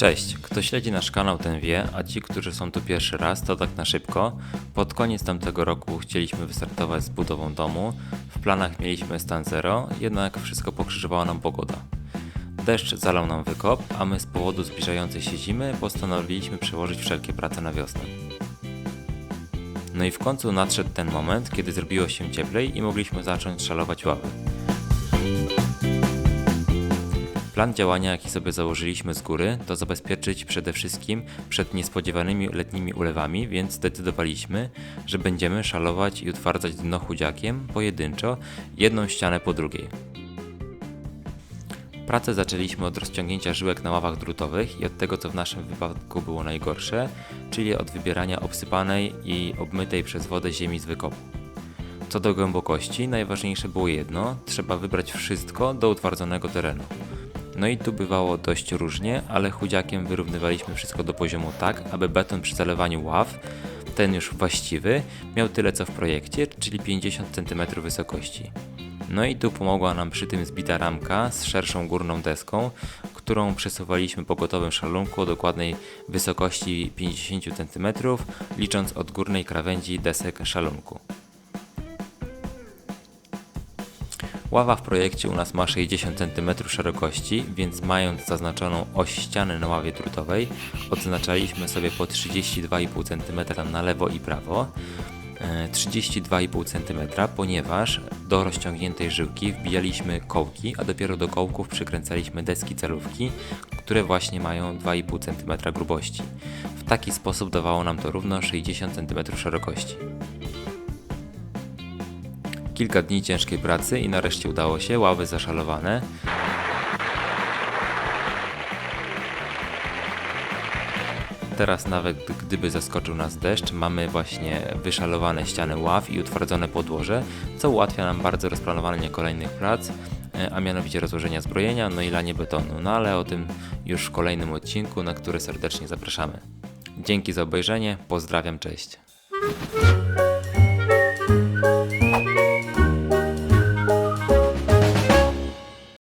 Cześć, kto śledzi nasz kanał ten wie, a ci, którzy są tu pierwszy raz, to tak na szybko. Pod koniec tamtego roku chcieliśmy wystartować z budową domu. W planach mieliśmy stan zero, jednak wszystko pokrzyżowała nam pogoda. Deszcz zalał nam wykop, a my z powodu zbliżającej się zimy postanowiliśmy przełożyć wszelkie prace na wiosnę. No i w końcu nadszedł ten moment, kiedy zrobiło się cieplej i mogliśmy zacząć szalować ławy. Plan działania, jaki sobie założyliśmy z góry, to zabezpieczyć przede wszystkim przed niespodziewanymi letnimi ulewami, więc zdecydowaliśmy, że będziemy szalować i utwardzać dno chudziakiem pojedynczo, jedną ścianę po drugiej. Pracę zaczęliśmy od rozciągnięcia żyłek na ławach drutowych i od tego, co w naszym wypadku było najgorsze, czyli od wybierania obsypanej i obmytej przez wodę ziemi z wykopu. Co do głębokości, najważniejsze było jedno: trzeba wybrać wszystko do utwardzonego terenu. No i tu bywało dość różnie, ale chudziakiem wyrównywaliśmy wszystko do poziomu tak, aby beton przy zalewaniu ław, ten już właściwy, miał tyle co w projekcie, czyli 50 cm wysokości. No i tu pomogła nam przy tym zbita ramka z szerszą górną deską, którą przesuwaliśmy po gotowym szalunku o dokładnej wysokości 50 cm, licząc od górnej krawędzi desek szalunku. Ława w projekcie u nas ma 60 cm szerokości, więc mając zaznaczoną oś ściany na ławie drutowej, odznaczaliśmy sobie po 32,5 cm na lewo i prawo. E, 32,5 cm, ponieważ do rozciągniętej żyłki wbijaliśmy kołki, a dopiero do kołków przykręcaliśmy deski celówki, które właśnie mają 2,5 cm grubości. W taki sposób dawało nam to równo 60 cm szerokości. Kilka dni ciężkiej pracy i nareszcie udało się, ławy zaszalowane. Teraz nawet gdyby zaskoczył nas deszcz, mamy właśnie wyszalowane ściany ław i utwardzone podłoże, co ułatwia nam bardzo rozplanowanie kolejnych prac, e, a mianowicie rozłożenia zbrojenia, no i lanie betonu. No ale o tym już w kolejnym odcinku, na który serdecznie zapraszamy. Dzięki za obejrzenie, pozdrawiam, cześć.